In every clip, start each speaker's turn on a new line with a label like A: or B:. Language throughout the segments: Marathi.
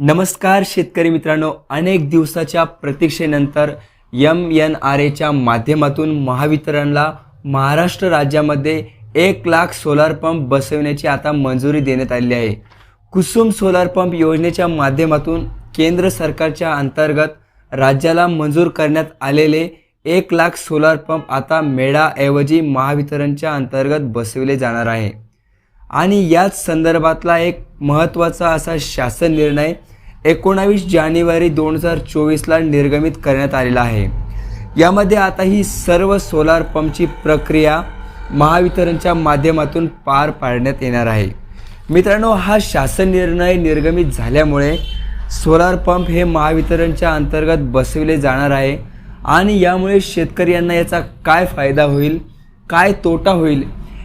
A: नमस्कार शेतकरी मित्रांनो अनेक दिवसाच्या प्रतीक्षेनंतर एम एन आर एच्या माध्यमातून महावितरणला महाराष्ट्र राज्यामध्ये एक लाख सोलार पंप बसवण्याची आता मंजुरी देण्यात आली आहे. कुसुम सोलार पंप योजनेच्या माध्यमातून केंद्र सरकारच्या अंतर्गत राज्याला मंजूर करण्यात आलेले एक लाख सोलार पंप आता मेळाऐवजी महावितरणच्या अंतर्गत बसविले जाणार आहे. आणि याच संदर्भातला एक महत्त्वाचा असा शासन निर्णय एकोणावीस जानेवारी दोन हजार चोवीसला निर्गमित करण्यात आलेला आहे. यामध्ये आता ही सर्व सोलार पंपची प्रक्रिया महावितरणच्या माध्यमातून पार पाडण्यात येणार आहे. मित्रांनो हा शासन निर्णय निर्गमित झाल्यामुळे सोलार पंप हे महावितरणच्या अंतर्गत बसविले जाणार आहे आणि यामुळे शेतकऱ्यांना याचा काय फायदा होईल काय तोटा होईल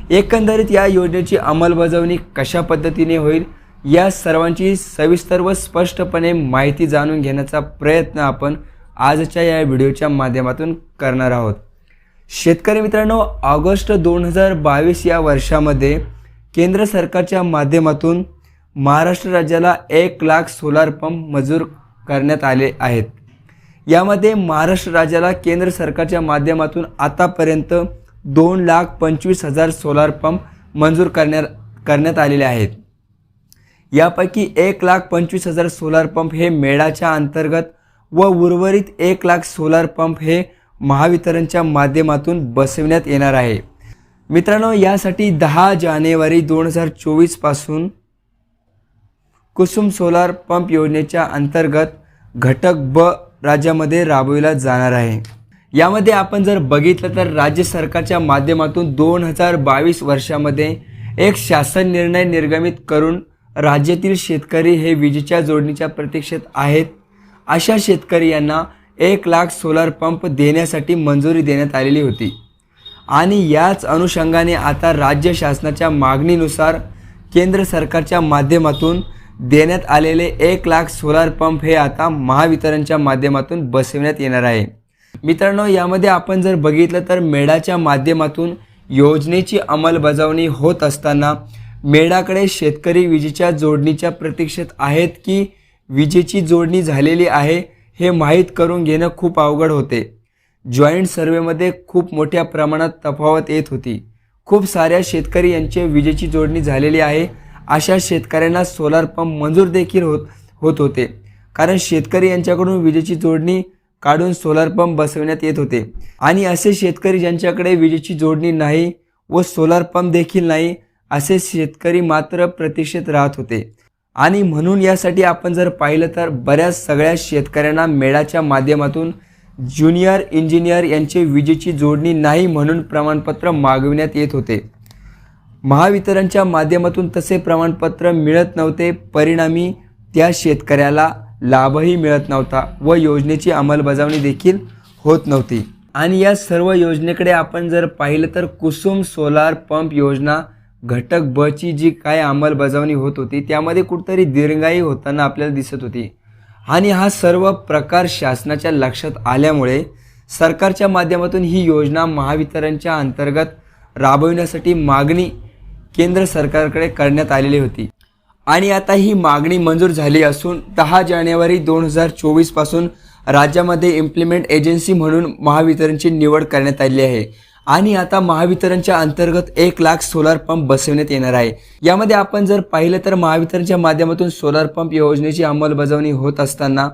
A: एकंदरीत या योजनेची अंमलबजावणी कशा पद्धतीने होईल या सर्वांची सविस्तर व स्पष्टपणे माहिती जाणून घेण्याचा प्रयत्न आपण आजच्या या व्हिडिओच्या माध्यमातून करणार आहोत. शेतकरी मित्रांनो ऑगस्ट दोन हजार बावीस या वर्षामध्ये केंद्र सरकारच्या माध्यमातून महाराष्ट्र राज्याला एक लाख सोलार पंप मंजूर करण्यात आले आहेत. यामध्ये महाराष्ट्र राज्याला केंद्र सरकारच्या माध्यमातून आतापर्यंत दोन लाख पंचवीस हजार सोलार पंप मंजूर करण्यात करण्यात आलेले आहेत. यापैकी एक लाख पंचवीस हजार सोलार पंप हे मेळाच्या अंतर्गत व उर्वरित एक लाख सोलार पंप हे महावितरणच्या माध्यमातून बसविण्यात येणार आहे. मित्रांनो यासाठी दहा जानेवारी दोन हजार चोवीसपासून कुसुम सोलार पंप योजनेच्या अंतर्गत घटक ब राज्यामध्ये राबविला जाणार आहे. यामध्ये आपण जर बघितलं तर राज्य सरकारच्या माध्यमातून दोन हजार बावीस वर्षामध्ये एक शासन निर्णय निर्गमित करून राज्यातील शेतकरी हे विजेच्या जोडणीच्या प्रतीक्षेत आहेत. अशा शेतकरी यांना एक लाख सोलार पंप देण्यासाठी मंजुरी देण्यात आलेली होती. आणि याच अनुषंगाने आता राज्य शासनाच्या मागणीनुसार केंद्र सरकारच्या माध्यमातून देण्यात आलेले एक लाख सोलार पंप हे आता महावितरणच्या माध्यमातून बसविण्यात येणार आहे. मित्रांनो यामध्ये आपण जर बघितलं तर मेळाच्या माध्यमातून योजनेची अंमलबजावणी होत असताना मेळाकडे शेतकरी विजेच्या जोडणीच्या प्रतीक्षेत आहेत की विजेची जोडणी झालेली आहे हे माहीत करून घेणं खूप अवघड होते. जॉईंट सर्वेमध्ये खूप मोठ्या प्रमाणात तफावत येत होती. खूप साऱ्या शेतकरी यांचे विजेची जोडणी झालेली आहे. अशा शेतकऱ्यांना सोलार पंप मंजूर देखील होत होत होते. कारण शेतकरी यांच्याकडून विजेची जोडणी काढून सोलार पंप बसवण्यात येत होते. आणि असे शेतकरी ज्यांच्याकडे विजेची जोडणी नाही व सोलार पंप देखील नाही असे शेतकरी मात्र प्रतीक्षेत राहत होते. आणि म्हणून यासाठी आपण जर पाहिलं तर बऱ्याच सगळ्या शेतकऱ्यांना मेळाच्या माध्यमातून ज्युनियर इंजिनियर यांचे विजेची जोडणी नाही म्हणून प्रमाणपत्र मागविण्यात येत होते. महावितरणच्या माध्यमातून तसे प्रमाणपत्र मिळत नव्हते परिणामी त्या शेतकऱ्याला लाभही मिळत नव्हता व योजनेची अंमलबजावणी देखील होत नव्हती. आणि या सर्व योजनेकडे आपण जर पाहिलं तर कुसुम सोलार पंप योजना घटक ब ची जी काय अंमलबजावणी होत होती त्यामध्ये कुठंतरी दीर्घाई होताना आपल्याला दिसत होती. आणि हा सर्व प्रकार शासनाच्या लक्षात आल्यामुळे सरकारच्या माध्यमातून ही योजना महावितरणच्या अंतर्गत राबविण्यासाठी मागणी केंद्र सरकारकडे करण्यात आलेली होती. आणि आता ही मागणी मंजूर झाली असून दहा जानेवारी दोन हजार चोवीसपासून राज्यामध्ये इम्प्लिमेंट एजन्सी म्हणून महावितरणची निवड करण्यात आली आहे. आणि आता महावितरणच्या अंतर्गत एक लाख सोलार पंप बसवण्यात येणार आहे. यामध्ये आपण जर पाहिलं तर महावितरणच्या माध्यमातून सोलार पंप योजनेची अंमलबजावणी होत असताना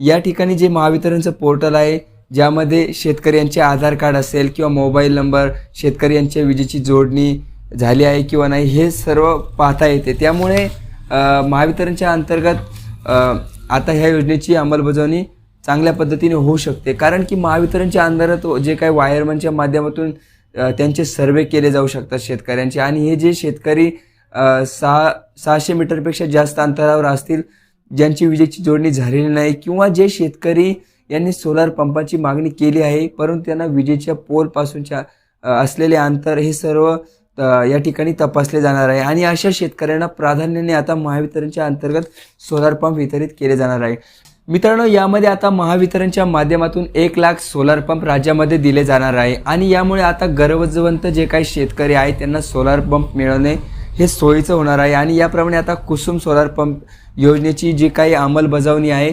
A: या ठिकाणी जे महावितरणचं पोर्टल आहे ज्यामध्ये शेतकऱ्यांचे आधार कार्ड असेल किंवा मोबाईल नंबर शेतकऱ्यांच्या विजेची जोडणी झाली आहे किंवा नाही हे सर्व पाहता येते. त्यामुळे महावितरणच्या अंतर्गत आता ह्या योजनेची अंमलबजावणी चांगल्या पद्धतीने होऊ शकते. कारण की महावितरणच्या अंतर्गत जे काही वायरमनच्या माध्यमातून त्यांचे सर्वे केले जाऊ शकतात शेतकऱ्यांचे. आणि हे जे शेतकरी सहा सहाशे मीटरपेक्षा जास्त अंतरावर असतील ज्यांची विजेची जोडणी झालेली नाही किंवा जे शेतकरी यांनी सोलार पंपाची मागणी केली आहे परंतु त्यांना विजेच्या पोलपासूनच्या असलेले अंतर हे सर्व या ठिकाणी तपासले जाणार आहे. आणि अशा शेतकऱ्यांना प्राधान्याने आता महावितरणच्या अंतर्गत सोलार पंप वितरित केले जाणार आहे. मित्रांनो यामध्ये आता महावितरणच्या माध्यमातून एक लाख सोलार पंप राज्यामध्ये दिले जाणार आहे. आणि यामुळे आता गरजवंत जे काही शेतकरी आहेत त्यांना सोलार पंप मिळवणे हे सोयीचं होणार आहे. आणि याप्रमाणे आता कुसुम सोलार पंप योजनेची जी काही अंमलबजावणी आहे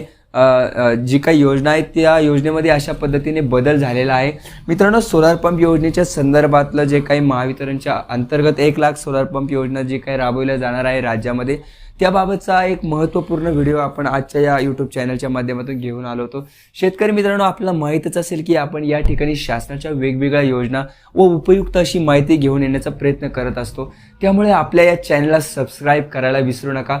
A: जी काही योजना आहे त्या योजनेमध्ये अशा पद्धतीने बदल झालेला आहे. मित्रांनो सोलार पंप योजनेच्या संदर्भातलं जे काही महावितरणच्या अंतर्गत एक लाख सोलार पंप योजना जी काही राबवल्या जाणार आहे राज्यामध्ये त्याबाबतचा एक महत्त्वपूर्ण व्हिडिओ आपण आजच्या या यूट्यूब चॅनलच्या माध्यमातून घेऊन आलो होतो. शेतकरी मित्रांनो आपल्याला माहीतच असेल की आपण या ठिकाणी शासनाच्या वेगवेगळ्या योजना व उपयुक्त अशी माहिती घेऊन येण्याचा प्रयत्न करत असतो. त्यामुळे आपल्या या चॅनलला सबस्क्राईब करायला विसरू नका.